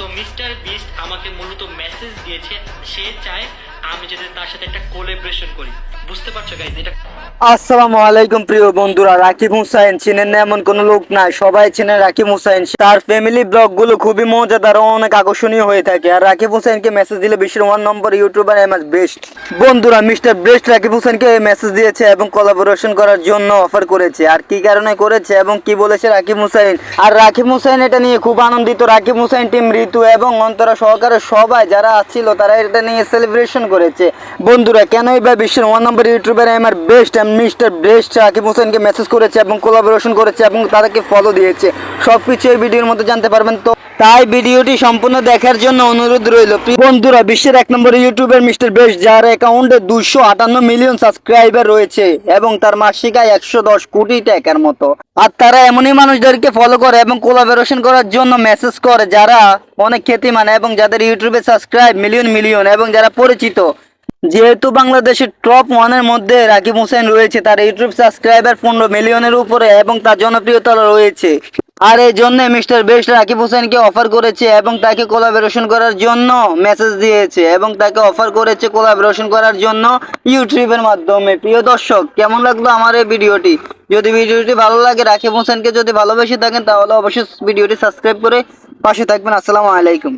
তো mister beast আমাকে মূলত মেসেজ দিয়েছে, সে চায় আমি যাতে তার সাথে একটা কোলাবরেশন করি। আসসালামু আলাইকুম, প্রিয় বন্ধুরা। রাকিব হুসাইন চিনেন না এমন কোনো লোক নাই। সবাই চেনে রাকিব হুসাইন। তার ফ্যামিলি ব্লগগুলো খুবই মজাদার ও অনেক আকর্ষণীয় হয়ে থাকে। আর রাকিব হুসাইনকে মেসেজ দিলে বিশ্বের one number YouTuber M S Beast বন্ধুরা মিস্টার বেস্ট রাকিব হুসাইনকে মেসেজ দিয়েছে এবং কোলাবোরেশন করার জন্য অফার করেছে। আর কি কারণে করেছে এবং কি বলেছে রাকিব হুসাইন? আর রাকিব হুসাইন এটা নিয়ে খুব আনন্দিত। রাকিব হুসাইন টিম ঋতু এবং অন্তরা সহকারে সবাই যারা ছিল, তারা এটা নিয়ে সেলিব্রেশন করেছে। বন্ধুরা, কেনই বা বিশ্বের ওয়ান নম্বর ইউটিউবার আমার বেস্ট মিস্টার বেস্ট রাকিব হোসেনকে মেসেজ করেছে এবং কোলাবোরেশন করেছে এবং তাদেরকে ফলো দিয়েছে। সব কিছু এই ভিডিওর মধ্যে জানতে পারবেন তো। তাই ভিডিওটি সম্পূর্ণ দেখার জন্য অনুরোধ রইল। বন্ধুরা, বিশ্বের এক নম্বর ইউটিউবার মিস্টার বেস্ট যার অ্যাকাউন্টে দুশো আটান্ন মিলিয়ন সাবস্ক্রাইবার রয়েছে এবং তার মাসিক আয় একশো দশ কোটি টাকার মতো। আর তারা এমনই মানুষদেরকে ফলো করে এবং কোলাবোরেশন করার জন্য মেসেজ করে, যারা অনেক খ্যাতিমান এবং যাদের ইউটিউবে সাবস্ক্রাইব মিলিয়ন মিলিয়ন এবং যারা পরিচিত যেহেতু বাংলাদেশের টপ ওয়ানের মধ্যে রাকিব হোসেন রয়েছে, তার ইউটিউব সাবস্ক্রাইবার পনেরো মিলিয়নের উপরে এবং তার জনপ্রিয়তা রয়েছে। আর এই জন্য মিস্টার বেস্ট রাকিব হোসেনকে অফার করেছে এবং তাকে কোলাবোরেশন করার জন্য মেসেজ দিয়েছে এবং তাকে অফার করেছে কোলাবোরেশন করার জন্য ইউটিউবের মাধ্যমে। প্রিয় দর্শক, কেমন লাগল আমার এই ভিডিওটি? যদি ভিডিওটি ভালো লাগে, রাকিব হোসেনকে যদি ভালোবেসে থাকেন, তাহলে অবশ্যই ভিডিওটি সাবস্ক্রাইব করে পাশে থাকবেন। আসসালামু আলাইকুম।